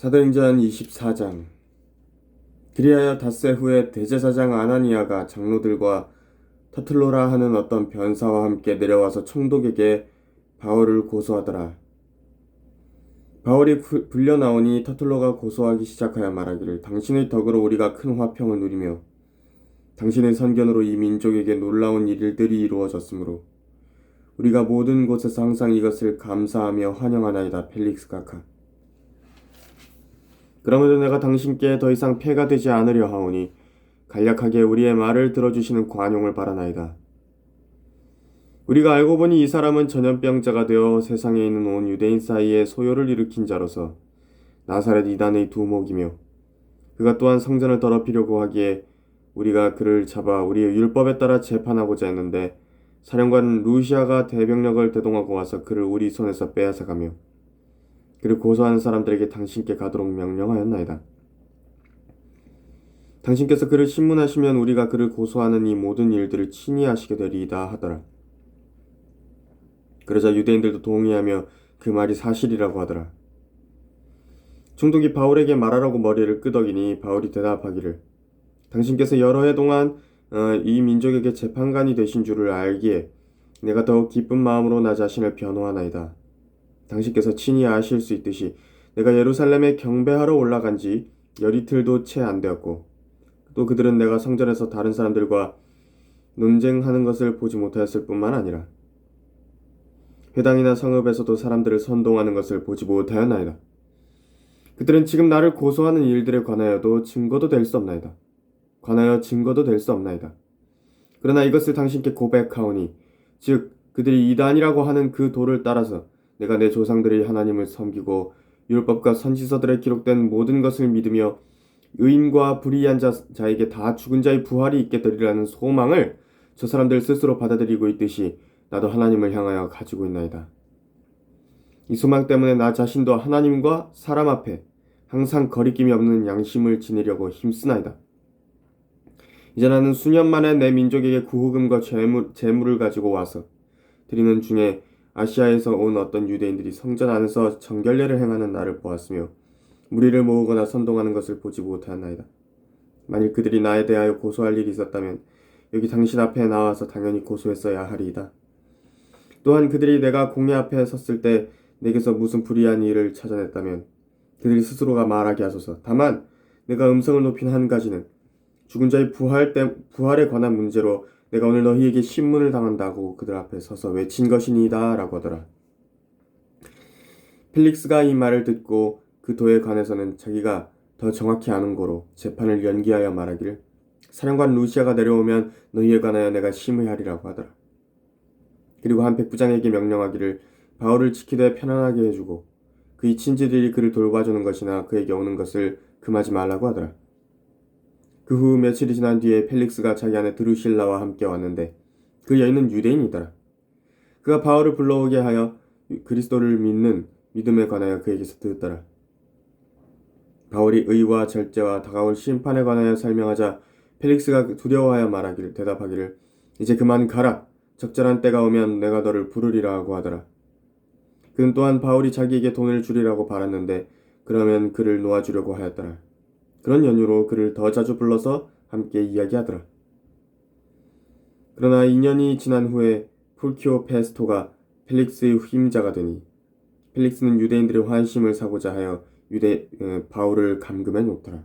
사도행전 24장 그리하여 닷새 후에 대제사장 아나니아가 장로들과 터틀로라 하는 어떤 변사와 함께 내려와서 총독에게 바울을 고소하더라. 바울이 구- 불려 나오니 터틀로가 고소하기 시작하여 말하기를 당신의 덕으로 우리가 큰 화평을 누리며 당신의 선견으로 이 민족에게 놀라운 일들이 이루어졌으므로 우리가 모든 곳에서 항상 이것을 감사하며 환영하나이다 펠릭스 카카 그러므로 내가 당신께 더 이상 폐가 되지 않으려 하오니 간략하게 우리의 말을 들어주시는 관용을 바라나이다. 우리가 알고 보니 이 사람은 전염병자가 되어 세상에 있는 온 유대인 사이에 소요를 일으킨 자로서 나사렛 이단의 두목이며 그가 또한 성전을 더럽히려고 하기에 우리가 그를 잡아 우리의 율법에 따라 재판하고자 했는데 사령관 루시아가 대병력을 대동하고 와서 그를 우리 손에서 빼앗아가며 그를 고소하는 사람들에게 당신께 가도록 명령하였나이다. 당신께서 그를 신문하시면 우리가 그를 고소하는 이 모든 일들을 친히 하시게 되리이다 하더라. 그러자 유대인들도 동의하며 그 말이 사실이라고 하더라. 총독이 바울에게 말하라고 머리를 끄덕이니 바울이 대답하기를 당신께서 여러 해 동안 어, 이 민족에게 재판관이 되신 줄을 알기에 내가 더욱 기쁜 마음으로 나 자신을 변호하나이다. 당신께서 친히 아실 수 있듯이 내가 예루살렘에 경배하러 올라간 지 열이틀도 채 안 되었고 또 그들은 내가 성전에서 다른 사람들과 논쟁하는 것을 보지 못하였을 뿐만 아니라 회당이나 성읍에서도 사람들을 선동하는 것을 보지 못하였나이다. 그들은 지금 나를 고소하는 일들에 관하여도 증거도 될 수 없나이다. 관하여 증거도 될 수 없나이다. 그러나 이것을 당신께 고백하오니 즉 그들이 이단이라고 하는 그 도를 따라서 내가 내 조상들이 하나님을 섬기고 율법과 선지서들에 기록된 모든 것을 믿으며 의인과 불의한 자, 자에게 다 죽은 자의 부활이 있게 되리라는 소망을 저 사람들 스스로 받아들이고 있듯이 나도 하나님을 향하여 가지고 있나이다. 이 소망 때문에 나 자신도 하나님과 사람 앞에 항상 거리낌이 없는 양심을 지니려고 힘쓰나이다. 이제 나는 수년 만에 내 민족에게 구호금과 재물, 재물을 가지고 와서 드리는 중에 아시아에서 온 어떤 유대인들이 성전 안에서 정결례를 행하는 나를 보았으며 무리를 모으거나 선동하는 것을 보지 못하였나이다. 만일 그들이 나에 대하여 고소할 일이 있었다면 여기 당신 앞에 나와서 당연히 고소했어야 하리이다. 또한 그들이 내가 공회 앞에 섰을 때 내게서 무슨 불의한 일을 찾아냈다면 그들이 스스로가 말하게 하소서. 다만 내가 음성을 높인 한 가지는 죽은 자의 부활 때 부활에 관한 문제로 내가 오늘 너희에게 신문을 당한다고 그들 앞에 서서 외친 것이니이다 라고 하더라. 펠릭스가 이 말을 듣고 그 도에 관해서는 자기가 더 정확히 아는 거로 재판을 연기하여 말하기를 사령관 루시아가 내려오면 너희에 관하여 내가 심의하리라고 하더라. 그리고 한 백부장에게 명령하기를 바울을 지키되 편안하게 해주고 그의 친지들이 그를 돌봐주는 것이나 그에게 오는 것을 금하지 말라고 하더라. 그 후 며칠이 지난 뒤에 펠릭스가 자기 아내 드루실라와 함께 왔는데 그 여인은 유대인이더라. 그가 바울을 불러오게 하여 그리스도를 믿는 믿음에 관하여 그에게서 듣더라. 바울이 의와 절제와 다가올 심판에 관하여 설명하자 펠릭스가 두려워하여 말하기를 대답하기를 이제 그만 가라 적절한 때가 오면 내가 너를 부르리라 하고 하더라. 그는 또한 바울이 자기에게 돈을 주리라고 바랐는데 그러면 그를 놓아주려고 하였더라. 그런 연유로 그를 더 자주 불러서 함께 이야기하더라. 그러나 2년이 지난 후에 풀키오 페스토가 펠릭스의 후임자가 되니 펠릭스는 유대인들의 환심을 사고자 하여 유대 에, 바울을 감금해 놓더라.